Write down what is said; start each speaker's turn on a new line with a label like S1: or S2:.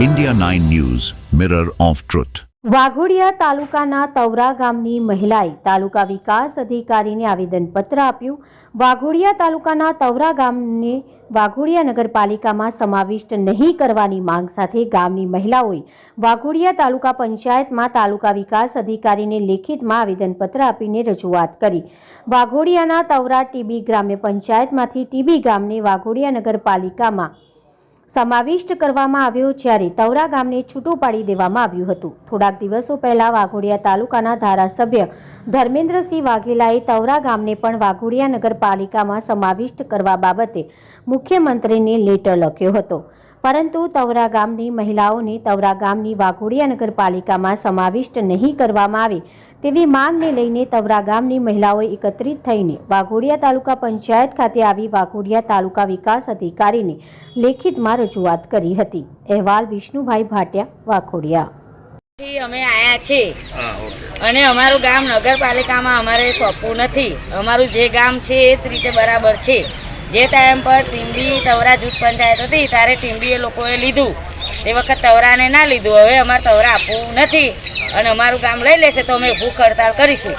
S1: India 9 News, Mirror of Truth.
S2: Waghodia તાલુકાના તવરા ગામની મહિલાએ તાલુકા વિકાસ અધિકારીને આવેદનપત્ર આપ્યું વાઘોડિયા તાલુકાના તવરા ગામને વાઘોડિયા નગરપાલિકામાં સમાવિષ્ટ નહીં કરવાની માંગ સાથે ગામની મહિલાઓએ વાઘોડિયા તાલુકા પંચાયતમાં તાલુકા વિકાસ અધિકારીને લેખિતમાં આવેદનપત્ર આપીને રજૂઆત કરી વાઘોડિયાના તવરા ટીબી ગ્રામ્ય પંચાયતમાંથી ટીબી ગામને વાઘોડિયા નગરપાલિકામાં સમાવિષ્ટ કરવામાં આવ્યો જ્યારે તવરા ગામને છૂટું પાડી દેવામાં આવ્યું હતું. થોડાક દિવસો પહેલા વાઘોડિયા તાલુકાના ધારાસભ્ય ધર્મેન્દ્રસિંહ વાઘેલાએ તવરા ગામને પણ વાઘોડિયા નગરપાલિકામાં સમાવિષ્ટ કરવા બાબતે મુખ્યમંત્રીને લેટર લખ્યો હતો. પરંતુ તવરા ગામની મહિલાઓને તવરા ગામની વાઘોડિયા નગરપાલિકામાં સમાવિષ્ટ નહીં કરવામાં આવે તેવી માંગને લઈને તવરા ગામની મહિલાઓએ એકત્રિત થઈને વાઘોડિયા તાલુકા પંચાયત ખાતે આવી વાઘોડિયા તાલુકા વિકાસ અધિકારીને લેખિતમાં રજૂઆત કરી હતી. અહેવાલ વિષ્ણુભાઈ ભાટિયા વાઘોડિયા.
S3: અમે આયા છીએ અને અમારું ગામ નગરપાલિકામાં અમારે સોંપવું નથી. અમારું જે ગામ છે એ જ રીતે બરાબર છે. જે ટાઈમ પર ટીમ્બી તવરા જૂથ પંચાયત હતી, ત્યારે ટીમ્બી એ લોકોએ લીધું. તે વખત તવરાને ના લીધું. હવે અમારે તવરા આપવું નથી અને અમારું ગામ લઈ લેશે તો અમે ભૂખ હડતાલ કરીશું.